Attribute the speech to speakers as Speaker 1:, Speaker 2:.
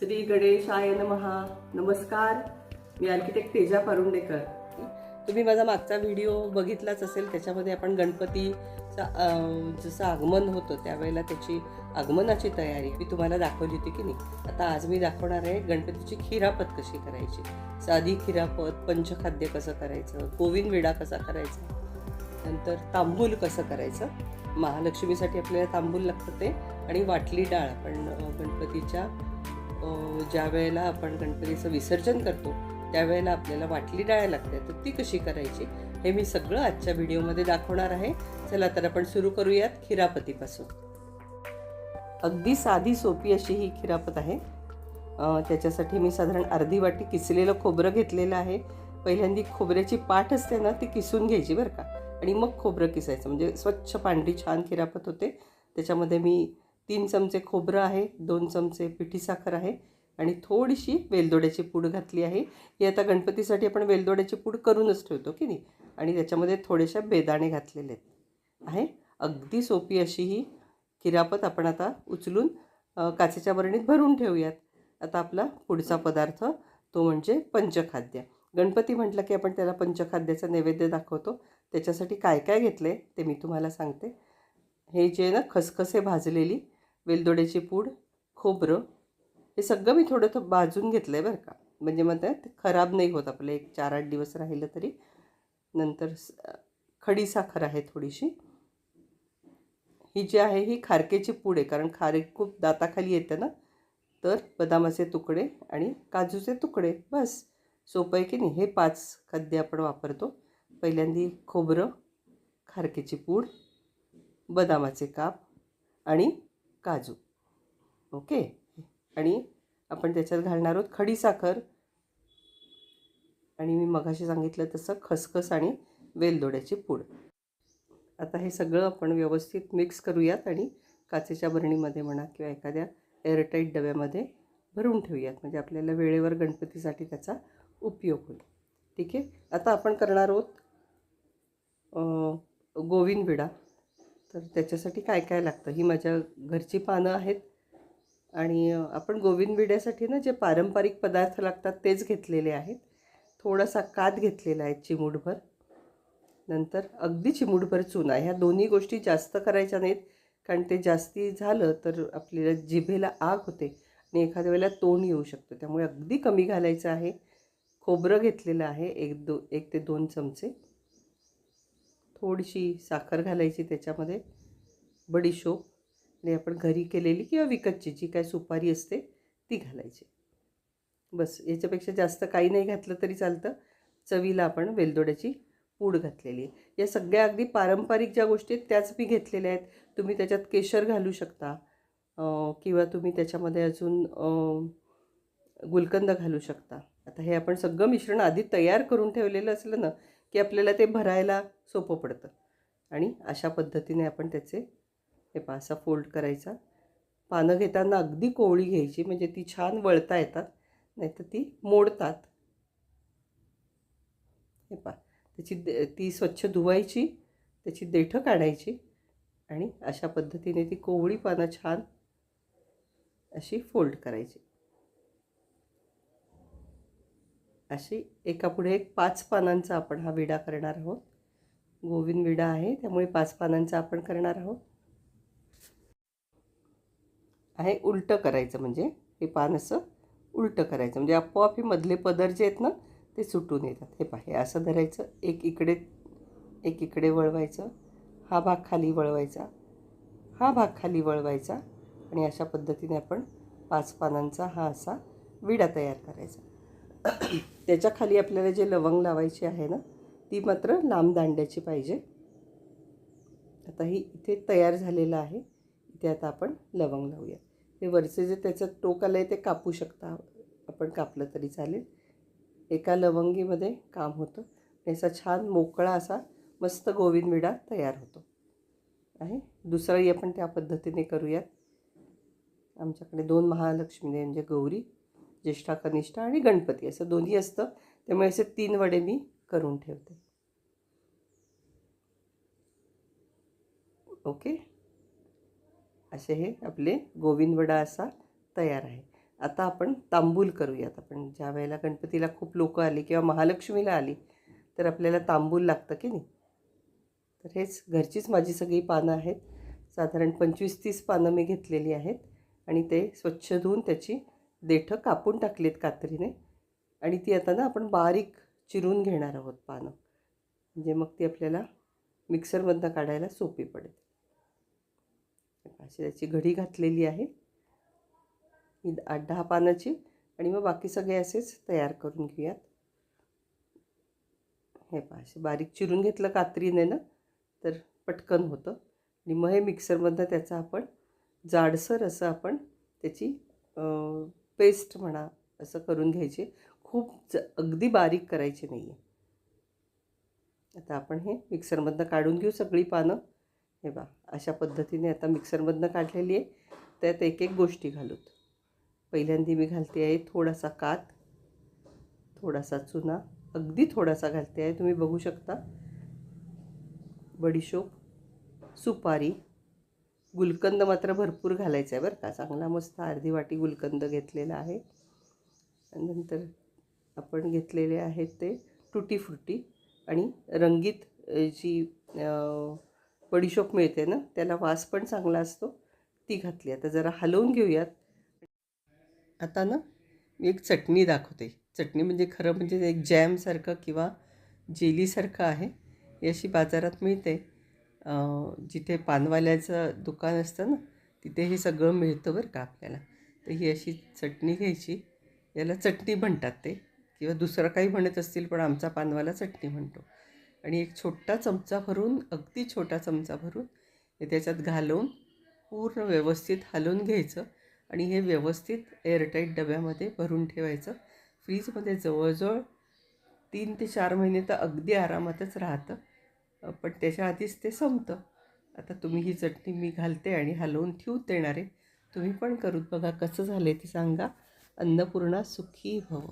Speaker 1: श्री गणेशाय महा नमस्कार. मी आर्किटेक्ट तेजा पारुंडेकर. तुम्ही माझा मागचा व्हिडिओ बघितलाच असेल त्याच्यामध्ये आपण गणपतीचा जसं आगमन होतं त्यावेळेला त्याची आगमनाची तयारी मी तुम्हाला दाखवली होती की नाही. आता आज मी दाखवणार आहे गणपतीची खिरापत कशी करायची. साधी खिरापत पंचखाद्य कसं करायचं गोविंद विडा कसा करायचा नंतर तांबूल कसं करायचं. महालक्ष्मीसाठी आपल्याला तांबूल लागतं ते आणि वाटली डाळ आपण गणपतीच्या ज्या वेळेला आपण गणपतीचं विसर्जन करतो त्यावेळेला आपल्याला वाटली डाळ लागते तर ती कशी करायची? हे मी सगळं आजच्या व्हिडिओमध्ये दाखवणार आहे. चला तर आपण सुरू करूयात खिरापतीपासून. अगदी साधी सोपी अशी ही खिरापत आहे. त्याच्यासाठी मी साधारण अर्धी वाटी किसलेलं खोबरं घेतलेलं आहे. पहिल्यांदी खोबऱ्याची पाठ असते ना ती किसून घ्यायची बरं का. आणि मग खोबरं किसायचं. म्हणजे स्वच्छ पांढरी छान खिरापत होते. त्याच्यामध्ये मी तीन चमचे खोबरं आहे दोन चमचे पिठी साखर आहे आणि थोडीशी वेलदोड्याची पूड घातली आहे. ही आता गणपतीसाठी आपण वेलदोड्याची पूड करूनच ठेवतो की नाही? आणि त्याच्यामध्ये थोडेशा बेदाणे घातलेले आहेत. आहे. अगदी सोपी अशी ही किरापत आपण आता उचलून काचेच्या बरणीत भरून ठेवूयात. आता आपला पुढचा पदार्थ तो म्हणजे पंचखाद्य. गणपती म्हटलं की आपण त्याला पंचखाद्याचा नैवेद्य दाखवतो. त्याच्यासाठी काय काय घेतलं आहे ते मी तुम्हाला सांगते. हे जे आहे ना खसखसे भाजलेली वेलदोड्याची पूड खोबरं हे सगळं मी थोडं थोडं भाजून घेतलं आहे बरं का. म्हणजे मग ते खराब नाही होत आपलं. एक चार आठ दिवस राहिलं तरी. नंतर स- खडी साखर आहे थोडीशी. ही जी आहे ही खारकेची पूड आहे. कारण खारे खूप दाताखाली येतं ना. तर बदामाचे तुकडे आणि काजूचे तुकडे. बस. सोपं आहे की नाही? हे पाच खाद्य आपण वापरतो. पहिल्यांदी खोबरं खारकेची पूड बदामाचे काप आणि काजू. ओके? आणि आपण त्याच्यात घालणार आहोत खडीसाखर आणि मी मगाशी सांगितलं तसं खसखस आणि वेलदोड्याची पूड. आता हे सगळं आपण व्यवस्थित मिक्स करूयात आणि काचेच्या बरणीमध्ये म्हणा किंवा एखाद्या एअरटाईट डब्यामध्ये भरून ठेवूयात. म्हणजे आपल्याला वेळेवर गणपतीसाठी त्याचा उपयोग होईल. ठीक आहे? आता आपण करणार आहोत गोविंद विडा तर त्याच्यासाठी काय काय लागतं? ही माझ्या घरची पानं आहेत. आणि आपण गोविंद विड्यासाठी ना जे पारंपरिक पदार्थ लागतात तेच घेतलेले आहेत. थोडासा कात घेतलेला आहे चिमूटभर. नंतर अगदी चिमूटभर चुना. ह्या दोन्ही गोष्टी जास्त करायच्या नाहीत. कारण ते जास्ती झालं तर आपल्याला जिभेला आग होते. आणि एखाद्या वेळेला तोंड येऊ शकतं. त्यामुळे अगदी कमी घालायचं आहे. खोबरं घेतलेलं आहे. एक दो एक ते दोन चमचे. थोडीशी साखर घालायची त्याच्यामध्ये बडीशोप आणि आपण घरी केलेली किंवा विकतची जी काय सुपारी असते ती घालायची. बस याच्यापेक्षा जास्त काही नाही घातलं तरी चालतं. चवीला आपण वेलदोड्याची पूड घातलेली आहे. या सगळ्या अगदी पारंपरिक ज्या गोष्टी आहेत त्याच मी घेतलेल्या आहेत. तुम्ही त्याच्यात केशर घालू शकता किंवा तुम्ही त्याच्यामध्ये अजून गुलकंद घालू शकता. आता हे आपण सगळं मिश्रण आधी तयार करून ठेवलेलं असलं ना की आपल्याला ते भरायला सोपं पडतं. आणि अशा पद्धतीने आपण त्याचे हे पहा असा फोल्ड करायचा. पानं घेताना अगदी कोवळी घ्यायची म्हणजे ती छान वळता येतात नाहीतर ती मोडतात. हे पा त्याची दे ती स्वच्छ धुवायची त्याची देठं काढायची आणि अशा पद्धतीने ती कोवळी पानं छान अशी फोल्ड करायची. अशी एकापुढे एक पाच पानांचा आपण हा विडा करणार आहोत. गोविंद विडा आहे त्यामुळे पाच पानांचा आपण करणार आहोत. आहे उलटं करायचं म्हणजे हे पान असं उलटं करायचं. म्हणजे आपोआप हे मधले पदर जे आहेत ना ते सुटून येतात. हे पहा हे असं धरायचं एक इकडे एक इकडे वळवायचं हा भाग खाली वळवायचा हा भाग खाली वळवायचा आणि अशा पद्धतीने आपण पाच पानांचा हा असा विडा तयार करायचा. त्याच्याखाली आपल्याला जे लवंग लावायची आहे ना ती मात्र लांब दांड्याची पाहिजे. आता ही इथे तयार झालेलं आहे. इथे आता आपण लवंग लावूया हे वरचे जे त्याचं टोक आलं आहे ते कापू शकता. आपण कापलं तरी चालेल. एका लवंगीमध्ये काम होतं. याचा असा छान मोकळा असा मस्त गोविंद विडा तयार होतो. आहे? दुसराही आपण त्या पद्धतीने करूयात. आमच्याकडे दोन महालक्ष्मी म्हणजे गौरी ज्येष्ठा कनिष्ठा आणि गणपती असं दोन्ही असतं. त्यामुळे असे तीन वडे मी करून ठेवते. ओके? असे हे आपले गोविंद वडा असा तयार आहे. आता आपण तांबूल करूयात. आपण ज्या वेळेला गणपतीला खूप लोक आली किंवा महालक्ष्मीला आली तर आपल्याला तांबूल लागतं की नाही? तर हेच घरचीच माझी सगळी पानं आहेत. साधारण पंचवीस तीस पानं मी घेतलेली आहेत आणि ते स्वच्छ धुवून त्याची देठं कापून टाकलीत कात्रीने आणि ती आता ना आपण बारीक चिरून घेणार आहोत पानं. म्हणजे मग ती आपल्याला मिक्सरमधनं काढायला सोपी पडेल. अशी त्याची घडी घातलेली आहे. ही आठ दहा पानाची आणि मग बाकी सगळे असेच तयार करून घेऊयात. हे पहा असे बारीक चिरून घेतलं कात्रीने ना तर पटकन होतं. आणि मग हे मिक्सरमधनं त्याचा आपण जाडसर असं आपण त्याची पेस्ट म्हणा असं करून घ्यायची. खूप ज अगदी बारीक करायची नाही आहे आता आपण हे मिक्सरमधनं काढून घेऊ सगळी पानं. हे बा अशा पद्धतीने आता मिक्सरमधनं काढलेली आहे. त्यात एक एक गोष्टी घालूत. पहिल्यांदा मी घालते आहे थोडासा कात थोडासा चुना अगदी थोडासा घालते आहे. तुम्ही बघू शकता. बडीशोप सुपारी गुलकंद मात्र भरपूर घालायचा आहे बरं का. चांगला मस्त अर्धी वाटी गुलकंद घेतलेला आहे. नंतर आपण घेतलेले आहेत ते टुटी फ्रुटी आणि रंगीत जी बडीशोप मिळते ना त्याला वास पण चांगला असतो. ती घातली. आता जरा हलवून घेऊयात. आता ना मी एक चटणी दाखवते. चटणी म्हणजे खरं म्हणजे एक जॅमसारखं किंवा जेलीसारखं आहे. ही अशी बाजारात मिळते. जिथे पानवाल्याचं दुकान असतं ना तिथे हे सगळं मिळतं बरं का आपल्याला. तर ही अशी चटणी घ्यायची. याला चटणी म्हणतात ते. किंवा दुसरं काही म्हणत असतील पण आमचा पानवाला चटणी म्हणतो. आणि एक छोटा चमचा भरून अगदी छोटा चमचा भरून हे त्याच्यात घालून पूर्ण व्यवस्थित हलवून घ्यायचं. आणि हे व्यवस्थित एअरटाईट डब्यामध्ये भरून ठेवायचं. फ्रीजमध्ये जवळजवळ तीन ते चार महिने तर अगदी आरामातच राहतं. पण त्याच्या आधीच ते संपतं. आता तुम्ही ही चटणी मी घालते आणि हलवून ठेवून देणार आहे. तुम्ही पण करून बघा कसं झालं ते सांगा. अन्नपूर्णा सुखी भव.